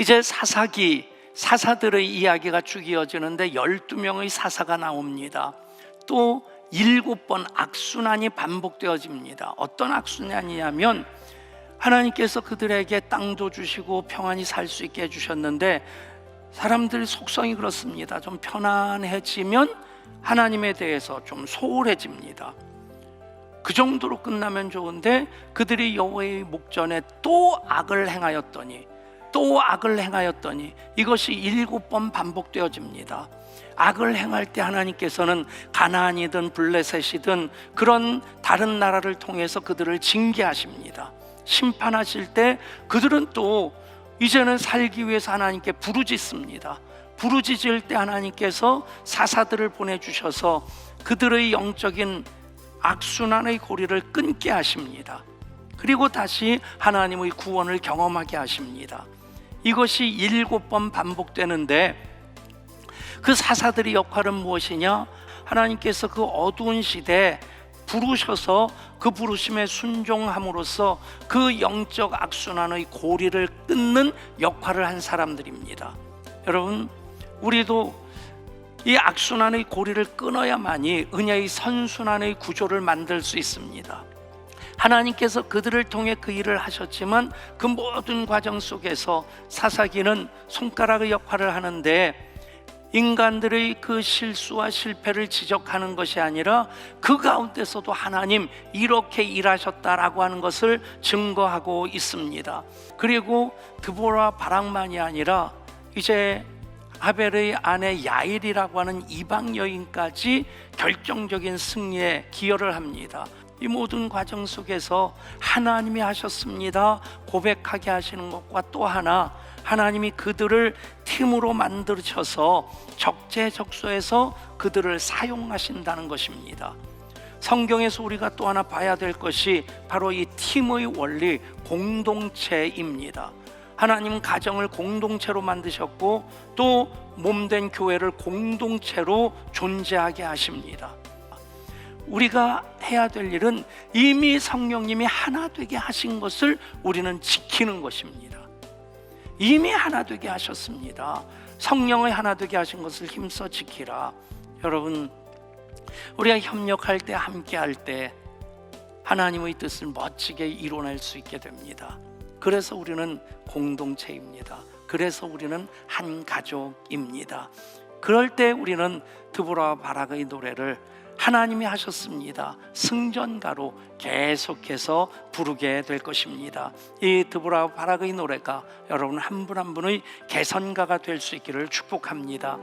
이제 사사기 사사들의 이야기가 쭉 이어지는데 12명의 사사가 나옵니다. 또 일곱 번 악순환이 반복되어집니다. 어떤 악순환이냐면 하나님께서 그들에게 땅도 주시고 평안히 살 수 있게 해주셨는데 사람들 속성이 그렇습니다. 좀 편안해지면 하나님에 대해서 좀 소홀해집니다. 그 정도로 끝나면 좋은데 그들이 여호와의 목전에 또 악을 행하였더니 또 악을 행하였더니 이것이 일곱 번 반복되어집니다. 악을 행할 때 하나님께서는 가나안이든 블레셋이든 그런 다른 나라를 통해서 그들을 징계하십니다. 심판하실 때 그들은 또 이제는 살기 위해서 하나님께 부르짖습니다. 부르짖을 때 하나님께서 사사들을 보내주셔서 그들의 영적인 악순환의 고리를 끊게 하십니다. 그리고 다시 하나님의 구원을 경험하게 하십니다. 이것이 일곱 번 반복되는데 그 사사들의 역할은 무엇이냐? 하나님께서 그 어두운 시대에 부르셔서 그 부르심에 순종함으로써 그 영적 악순환의 고리를 끊는 역할을 한 사람들입니다. 여러분, 우리도 이 악순환의 고리를 끊어야만이 은혜의 선순환의 구조를 만들 수 있습니다. 하나님께서 그들을 통해 그 일을 하셨지만 그 모든 과정 속에서 사사기는 손가락의 역할을 하는데 인간들의 그 실수와 실패를 지적하는 것이 아니라 그 가운데서도 하나님 이렇게 일하셨다라고 하는 것을 증거하고 있습니다. 그리고 드보라 바락만이 아니라 이제 아벨의 아내 야일이라고 하는 이방 여인까지 결정적인 승리에 기여를 합니다. 이 모든 과정 속에서 하나님이 하셨습니다. 고백하게 하시는 것과 또 하나 하나님이 그들을 팀으로 만드셔서 적재적소에서 그들을 사용하신다는 것입니다. 성경에서 우리가 또 하나 봐야 될 것이 바로 이 팀의 원리 공동체입니다. 하나님은 가정을 공동체로 만드셨고 또 몸된 교회를 공동체로 존재하게 하십니다. 우리가 해야 될 일은 이미 성령님이 하나 되게 하신 것을 우리는 지키는 것입니다. 이미 하나 되게 하셨습니다. 성령의 하나 되게 하신 것을 힘써 지키라. 여러분, 우리가 협력할 때, 함께 할 때, 하나님의 뜻을 멋지게 이뤄낼 수 있게 됩니다. 그래서 우리는 공동체입니다. 그래서 우리는 한 가족입니다. 그럴 때 우리는 드보라 바락의 노래를 하나님이 하셨습니다. 승전가로 계속해서 부르게 될 것입니다. 이 드보라 바락의 노래가 여러분 한 분한 분의 개선가가 될 수 있기를 축복합니다.